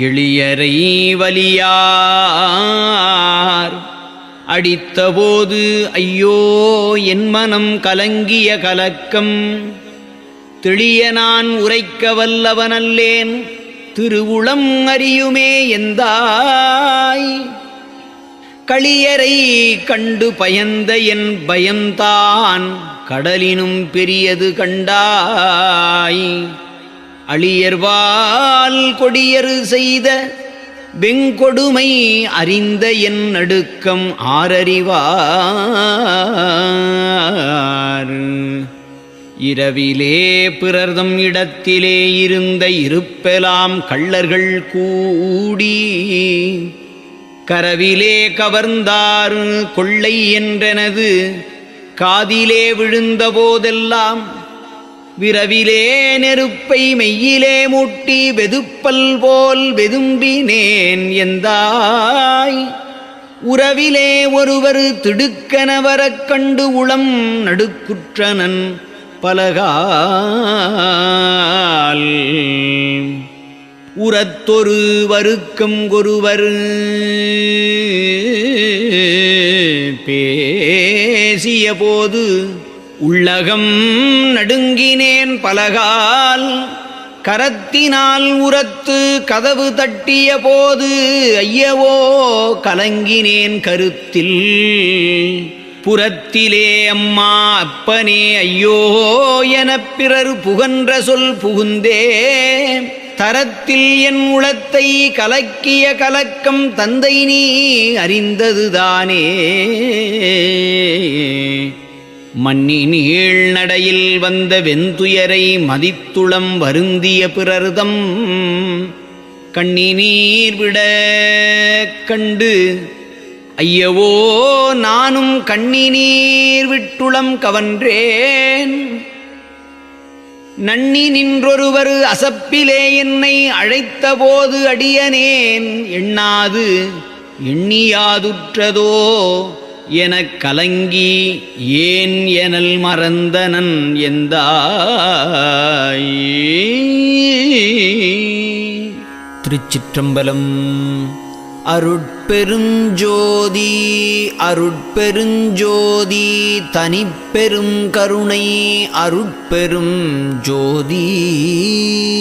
எளியரை வலியார். அடித்தபோது ஐயோ என் மனம் கலங்கிய கலக்கம். தெளிய நான் உரைக்க வல்லவனல்லேன். திருவுளம் அறியுமே எந்தாய். களியரை கண்டு பயந்த என் பயம்தான். கடலினும் பெரியது கண்டாய். அழியர்வால் கொடியரு செய்த வெங்கொடுமை அறிந்த என் நடுக்கம் ஆரறிவார் இரவிலே பிறர்தம் இடத்திலே இருந்த இருப்பெலாம் கள்ளர்கள் கூடி கரவிலே கவர்ந்தார் கொள்ளை என்றனது. காதிலே விழுந்த போதெல்லாம் விரவிலே நெருப்பை மெய்யிலே மூட்டி வெதுப்பல் போல் வெதும்பினேன் எந்தாய்? உறவிலே ஒருவர் திடுக்கனவரக் கண்டு உளம் நடுக்குற்றனன் பலகால். உரத்தொரு வருக்கம் ஒருவர் பேசிய போது உள்ளகம் நடுங்கினேன் பலகால் கரத்தினால் உரத்து கதவு தட்டிய போது ஐயவோ கலங்கினேன் கருத்தில். புறத்திலே அம்மா அப்பனே ஐயோ எனப் பிறர் புகன்ற சொல் புகுந்தே. தரத்தில் என் உளத்தை கலக்கிய கலக்கம் தந்தை நீ அறிந்ததுதானே. மன்னி நீள் நடையில் வந்த வெந்துயரை மதித்துளம் வருந்திய பிறர்தம். கண்ணினீர் விட கண்டு ஐயவோ நானும் கண்ணினீர் விட்டுளம் கவன்றேன். நன்னி நின்றொருவர் அசப்பிலே என்னை அழைத்தபோது அடியனேன். எண்ணாது எண்ணியாதுற்றதோ எனக் கலங்கி ஏன் எனல் மறந்தனன் எந்த திருச்சிற்றம்பலம். அருட்பெருஞ்சோதி அருட்பெருஞ்சோதி தனிப்பெரும் கருணை அருட்பெரும் ஜோதி.